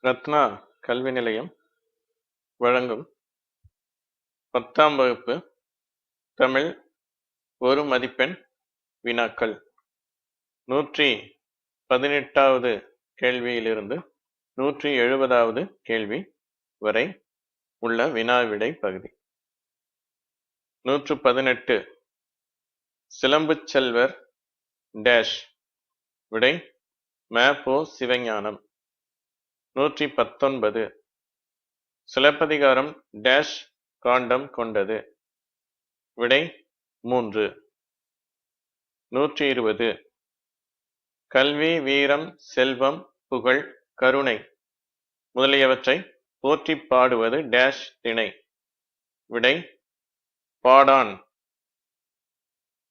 ரத்னா கல்வி நிலையம் வழங்கும் பத்தாம் வகுப்பு தமிழ் ஒரு மதிப்பெண் வினாக்கள். நூற்றி பதினெட்டாவது கேள்வியிலிருந்து நூற்றி எழுபதாவது கேள்வி வரை உள்ள வினாவிடை பகுதி. நூற்று பதினெட்டு சிலம்புச் செல்வர் டேஷ் விடை மேப்போ சிவஞானம். நூற்றி பத்தொன்பது சிலப்பதிகாரம் டேஷ் காண்டம் கொண்டது. விடை மூன்று. நூற்றி இருபது கல்வி வீரம் செல்வம் புகழ் கருணை முதலியவற்றை போற்றிப் பாடுவது டேஷ் திணை. விடை பாடான்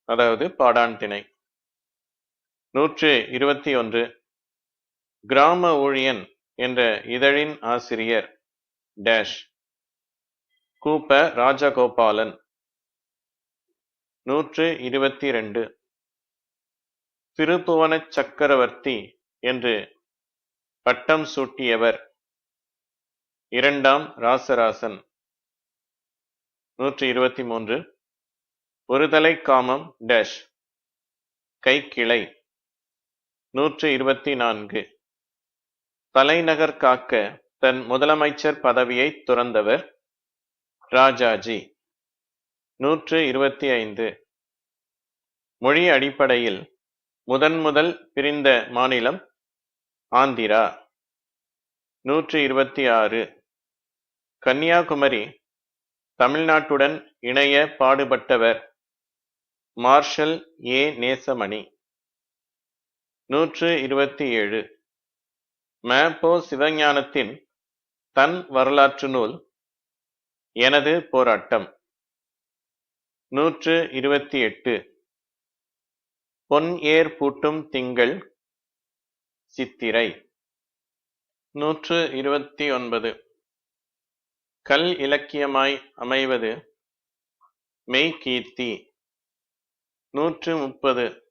அதாவது பாடான் திணை. நூற்று இருபத்தி ஒன்று. கிராம ஊழியன் என்ற இதழின் ஆசிரியர். டேஷ். கூப்ப ராஜகோபாலன். நூற்று இருபத்தி ரெண்டு திருப்புவனச் சக்கரவர்த்தி என்று பட்டம் சூட்டியவர். இரண்டாம் ராசராசன். நூற்றி இருபத்தி மூன்று ஒருதலை காமம். டேஷ். கைக்கிளை. நூற்று இருபத்தி நான்கு தலைநகர் காக்க தன் முதலமைச்சர் பதவியை துறந்தவர் ராஜாஜி. நூற்று இருபத்தி ஐந்து. மொழி அடிப்படையில் முதன் முதல் பிரிந்த மாநிலம் ஆந்திரா. நூற்று இருபத்தி ஆறு. கன்னியாகுமரி தமிழ்நாட்டுடன் இணைய பாடுபட்டவர் மார்ஷல் ஏ. நேசமணி. நூற்று இருபத்தி ஏழு. மேப்போ சிவஞானத்தின் தன் வரலாற்று நூல் எனது போராட்டம் நூற்று இருபத்தி எட்டு. பொன் ஏர் பூட்டும் திங்கள் சித்திரை நூற்று இருபத்தி ஒன்பது. கல் இலக்கியமாய் அமைவது மெய்கீர்த்தி நூற்று முப்பது.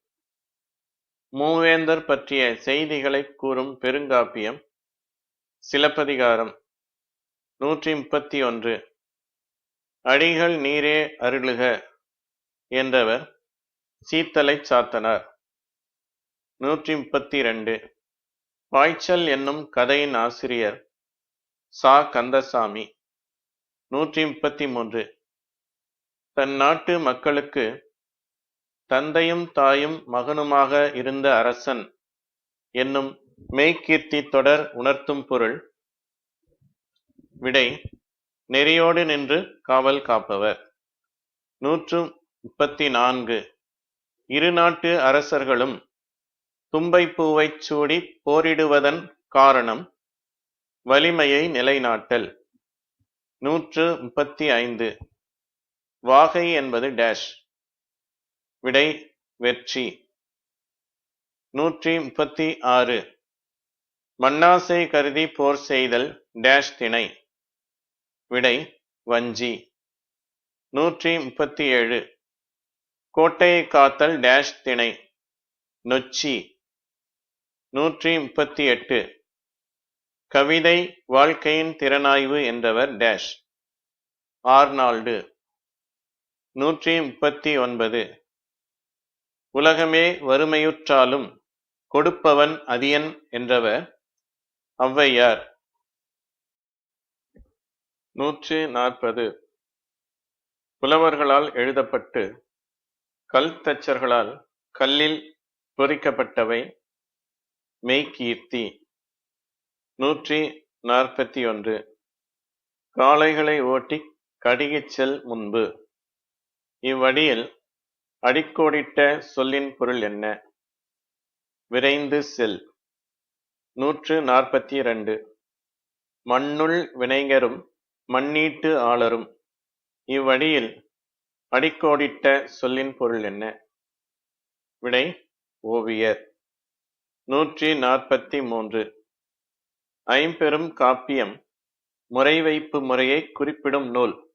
மூவேந்தர் பற்றிய செய்திகளை கூறும் பெருங்காப்பியம் சிலப்பதிகாரம் நூற்றி முப்பத்தி ஒன்று அடிகள் நீரே அருளுக என்றவர் சீத்தலை சாத்தனார். நூற்றி முப்பத்தி ரெண்டு பாய்ச்சல் என்னும் கதையின் ஆசிரியர் சா. கந்தசாமி. நூற்றி முப்பத்தி மூன்று தன் நாட்டு மக்களுக்கு தந்தையும் தாயும் மகனுமாக இருந்த அரசன் என்னும் மெய்கீர்த்தி தொடர் உணர்த்தும் பொருள் விடை நெறியோடு நின்று காவல் காப்பவர். நூற்று முப்பத்தி நான்கு இரு நாட்டு அரசர்களும் தும்பைப்பூவைச் சூடி போரிடுவதன் காரணம் வலிமையை நிலைநாட்டல். நூற்று முப்பத்தி ஐந்து. வாகை என்பது டேஷ். விடை வெற்றி. நூற்றி முப்பத்தி ஆறு. மண்ணாசை கருதி போர் செய்தல் டேஷ் திணை. விடை வஞ்சி. நூற்றி முப்பத்தி ஏழு. கோட்டையை காத்தல் டேஷ் திணை. நொச்சி. நூற்றி முப்பத்தி எட்டு. கவிதை வாழ்க்கையின் திறனாய்வு என்றவர் டேஷ் ஆர்னால்டு. நூற்றி முப்பத்தி ஒன்பது. உலகமே வறுமையுற்றாலும் கொடுப்பவன் அதியன் என்றவர் ஔவையார் நூற்றி நாற்பது. புலவர்களால் எழுதப்பட்டு கல் தச்சர்களால் கல்லில் பொறிக்கப்பட்டவை மெய்கீர்த்தி. நூற்றி நாற்பத்தி ஒன்று காளைகளை ஓட்டி கடிகச் செல் முன்பு. இவ்வடியில் அடிக்கோடிட்ட சொல்லின் பொருள் என்ன? விரைந்து செல். நூற்று நாற்பத்தி இரண்டு. மண்ணுள் வினைஞரும் மண்ணீட்டு ஆளரும். இவ்வழியில் அடிக்கோடிட்ட சொல்லின் பொருள் என்ன? விடை ஓவியர். நூற்றி நாற்பத்தி மூன்று. ஐம்பெரும் காப்பியம் முறை வைப்பு முறையை குறிப்பிடும் நூல்.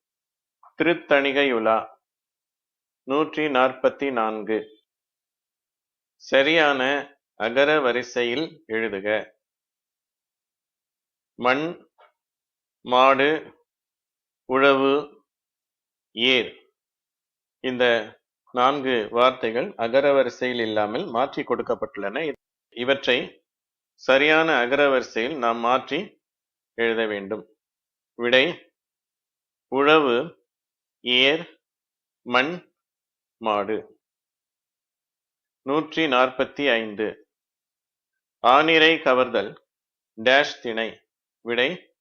திருத்தணிகையுலா நூற்றி நாற்பத்தி நான்கு சரியான அகர வரிசையில் எழுதுக. மண் மாடு உழவு ஏர். இந்த நான்கு வார்த்தைகள் அகர வரிசையில் இல்லாமல் மாற்றி கொடுக்கப்பட்டுள்ளன. இவற்றை சரியான அகர வரிசையில் நாம் மாற்றி எழுத வேண்டும். விடை உழவு ஏர் மண் மாடு. நூற்றி நாற்பத்தி ஐந்து. ஆனிரை கவர்தல். டேஷ் திணை. விடை.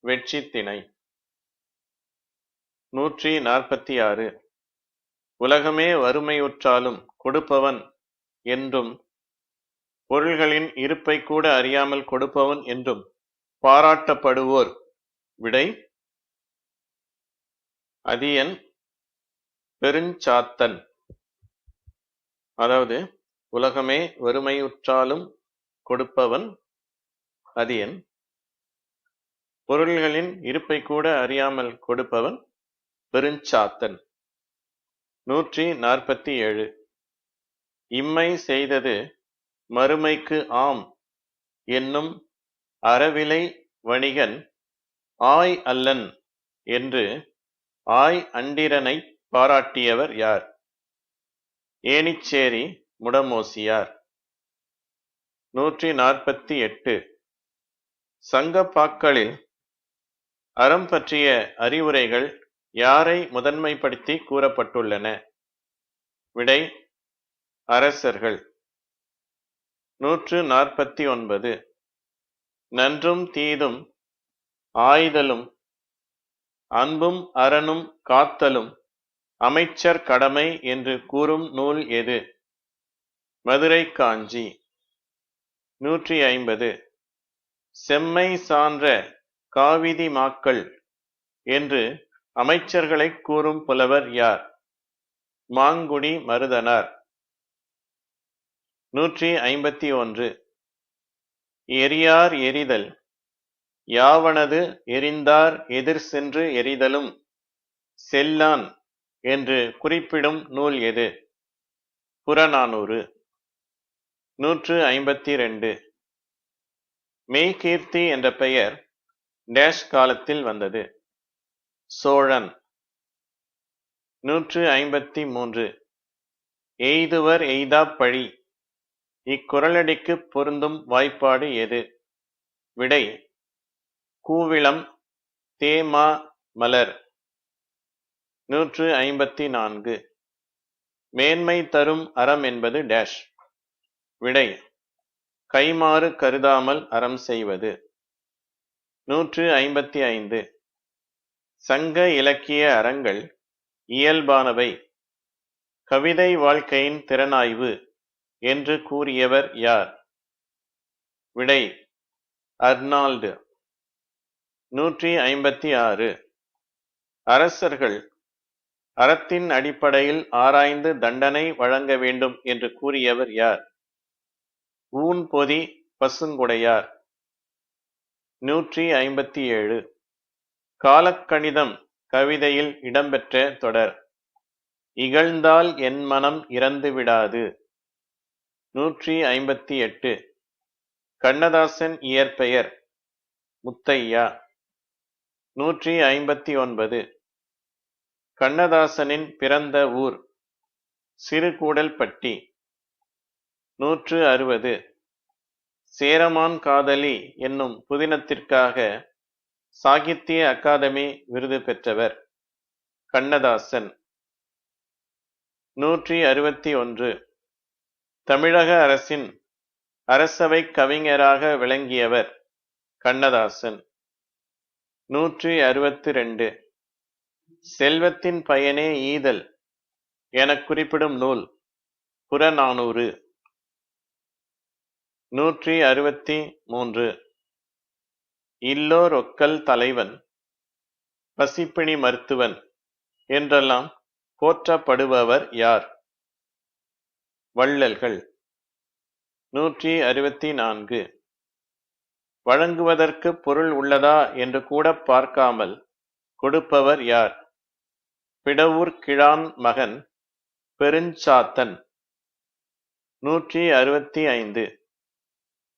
வெட்சி திணை. நூற்றி நாற்பத்தி ஆறு. உலகமே வறுமையுற்றாலும் கொடுப்பவன் என்றும் பொருள்களின் இருப்பை கூட அறியாமல் கொடுப்பவன் என்றும் பாராட்டப்படுவோர். விடை. அதியன் பெருஞ்சாத்தன். அதாவது உலகமே வறுமையுற்றாலும் கொடுப்பவன் அதியன் பொருள்களின் இருப்பை கூட அறியாமல் கொடுப்பவன் பெருஞ்சாத்தன். நூற்றி நாற்பத்தி ஏழு. இம்மை செய்தது மறுமைக்கு ஆம் என்னும் அறவிலை வணிகன் ஆய் அல்லன் என்று ஆய் அண்டிரனை பாராட்டியவர் யார்? ஏனிச்சேரி முடமோசியார். நூற்றி நாற்பத்தி எட்டு. சங்கப்பாக்களில் அறம் பற்றிய அறிவுரைகள் யாரை முதன்மைப்படுத்தி கூறப்பட்டுள்ளன? விடை அரசர்கள். நூற்று நாற்பத்தி ஒன்பது. நன்றும் தீதும் ஆய்தலும் அன்பும் அறனும் காத்தலும் அமைச்சர் கடமை என்று கூறும் நூல் எது? மதுரை காஞ்சி. நூற்றி ஐம்பது. செம்மை சான்ற காவிதி மாக்கள் என்று அமைச்சர்களை கூறும் புலவர் யார்? மாங்குடி மருதனார். நூற்றி ஐம்பத்தி ஒன்று. எரியார் எரிதல். யாவனது எரிந்தார் எதிர் சென்று எரிதலும். செல்லான் என்று குறிப்பிடும் நூல் எது? புறநானூறு. நூற்று ஐம்பத்தி ரெண்டு. மெய்கீர்த்தி என்ற பெயர் டேஷ் காலத்தில் வந்தது. சோழன். நூற்று ஐம்பத்தி மூன்று. எய்துவர் எய்தாப் பழி. இக்குரலடிக்கு பொருந்தும் வாய்ப்பாடு எது? விடை. கூவிளம் தேமா மலர். நூற்று ஐம்பத்தி நான்கு. மேன்மை தரும் அறம் என்பது டேஷ் விடை. கைமாறு கருதாமல் அறம் செய்வது. நூற்று ஐம்பத்தி ஐந்து. சங்க இலக்கிய அறங்கள் இயல்பானவை. கவிதை வாழ்க்கையின் திறனாய்வு என்று கூறியவர் யார்? விடை. அர்னால்டு. நூற்றி ஐம்பத்தி ஆறு. அரசர்கள் அறத்தின் அடிப்படையில் ஆராய்ந்து தண்டனை வழங்க வேண்டும் என்று கூறியவர் யார்? ஊன் பொதி பசுங்குடையார். நூற்றி ஐம்பத்தி ஏழு காலக்கணிதம் கவிதையில் இடம்பெற்ற தொடர். இகழ்ந்தால் என் மனம் இறந்து விடாது. நூற்றி ஐம்பத்தி எட்டு கண்ணதாசன் இயற்பெயர். முத்தையா. நூற்றி ஐம்பத்தி ஒன்பது. கண்ணதாசனின் பிறந்த ஊர் சிறுகூடல்பட்டி. நூற்று அறுபது. சேரமான் காதலி என்னும் புதினத்திற்காக சாகித்ய அகாதமி விருது பெற்றவர் கண்ணதாசன். நூற்றி அறுபத்தி ஒன்று. தமிழக அரசின் அரசவை கவிஞராக விளங்கியவர் கண்ணதாசன். நூற்றி அறுபத்தி ரெண்டு. செல்வத்தின் பயனே ஈதல் எனக் குறிப்பிடும் நூல் புறநானூறு. நூற்றி அறுபத்தி மூன்று. இல்லோர் ஒக்கல் தலைவன் பசிப்பிணி மருத்துவன் என்றெல்லாம் போற்றப்படுபவர் யார்? வள்ளல்கள். நூற்றி அறுபத்தி நான்கு. வழங்குவதற்கு பொருள் உள்ளதா என்று கூட பார்க்காமல் கொடுப்பவர் யார்? பிடவூர் கிழான் மகன் பெருஞ்சாத்தன். நூற்றி அறுபத்தி ஐந்து.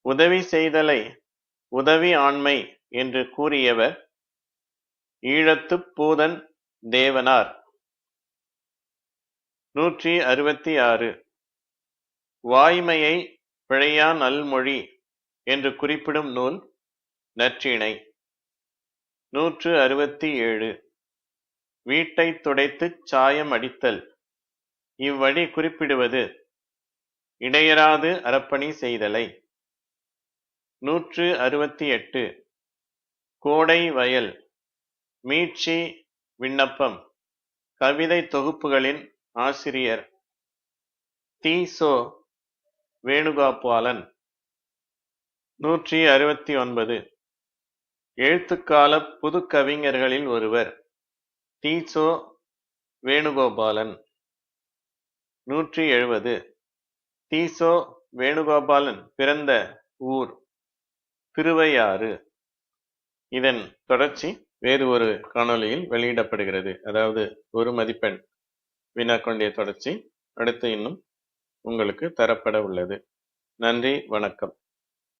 உதவி செய்தலை உதவி ஆண்மை என்று கூறியவர் ஈழத்துப் பூதன் தேவனார். நூற்றி அறுபத்தி ஆறு. வாய்மையை பிழையா நல்மொழி என்று குறிப்பிடும் நூல் நற்றிணை. நூற்று அறுபத்தி ஏழு. வீட்டைத் துடைத்துச் சாயம் அடித்தல். இவ்வழி குறிப்பிடுவது இடையராது அறப்பணி செய்தலை. நூற்று அறுபத்தி எட்டு கோடை வயல் மீட்சி விண்ணப்பம். கவிதை தொகுப்புகளின் ஆசிரியர் தீசோ வேணுகோபாலன். நூற்றி அறுபத்தி ஒன்பது எழுத்துக்கால புது கவிஞர்களில் ஒருவர். தீசோ வேணுகோபாலன். நூற்றி எழுபது தீசோ வேணுகோபாலன் பிறந்த ஊர் திருவையாறு. இதன் தொடர்ச்சி வேறு ஒரு காணொளியில் வெளியிடப்படுகிறது. அதாவது ஒரு மதிப்பெண் வினாக்கொண்டிய தொடர்ச்சி அடுத்து இன்னும் உங்களுக்கு தரப்பட உள்ளது. நன்றி வணக்கம்.